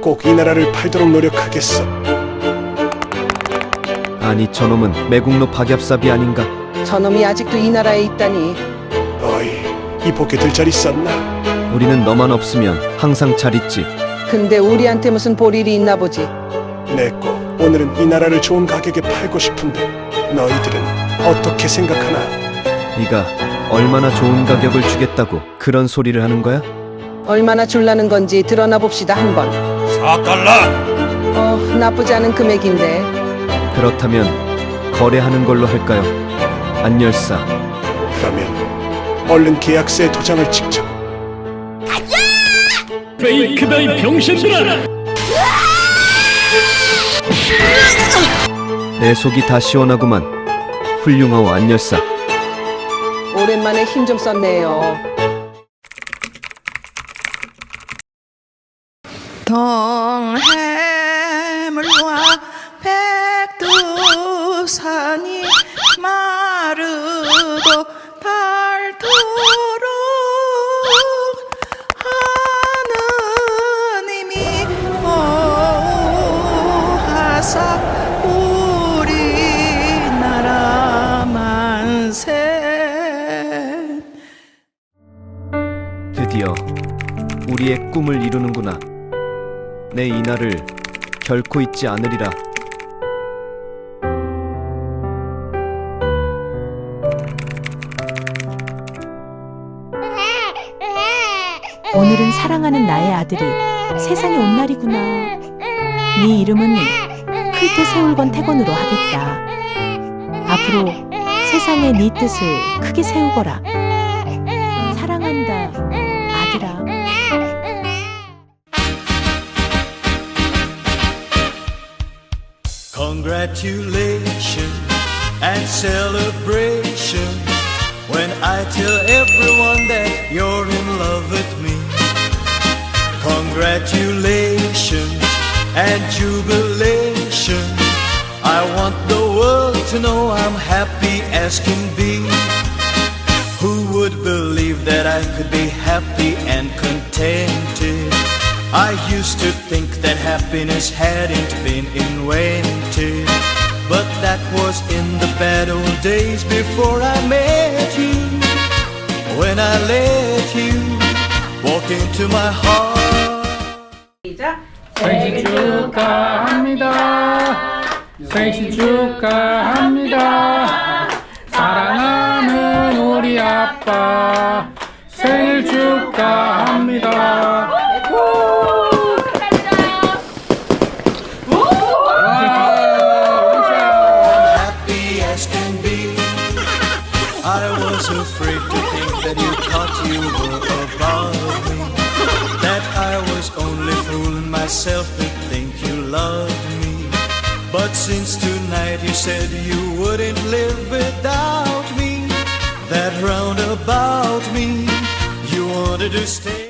꼭 이 나라를 팔도록 노력하겠어. 아니 저놈은 매국노 박얍삽이 아닌가? 저놈이 아직도 이 나라에 있다니 어이, 이 포켓 들자리 썼나? 우리는 너만 없으면 항상 잘 있지. 근데 우리한테 무슨 볼일이 있나 보지 내꺼 오늘은 이 나라를 좋은 가격에 팔고 싶은데 너희들은 어떻게 생각하나? 네가 얼마나 좋은 가격을 주겠다고 그런 소리를 하는 거야? 얼마나 줄라는 건지 드러나 봅시다 한번 4달러! 어 나쁘지 않은 금액인데 그렇다면 거래하는 걸로 할까요? 안열사 그러면 얼른 계약서에 도장을 찍자고. 페이크다 이 병신들아! 내 속이 다 시원하구만. 훌륭하오 안열사. 오랜만에 힘 좀 썼네요 동해물과 백두산이 마르고 닳도록 하느님이 보호하사 우리나라 만세 드디어 우리의 꿈을 이루는구나. 내 이날을 결코 잊지 않으리라. 오늘은 사랑하는 나의 아들이 세상에 온 날이구나. 네 이름은 클테 세울건 태건으로 하겠다. 앞으로 세상에 네 뜻을 크게 세우거라. Congratulations and celebration when I tell everyone that you're in love with me. Congratulations and jubilation. I want the world to know I'm happy as can be. Who would believe that I could be happy and contented? I used to think that happiness hadn't been invented. But that was in the bad old days before I met you. When I let you walk into my heart. 생신 축하합니다. 생신 축하합니다. 사랑하는 우리 아빠 생일 축하합니다. I was afraid to think that you thought you were above me. That I was only fooling myself to think you loved me. But since tonight you said you wouldn't live without me, that round about me, you wanted to stay.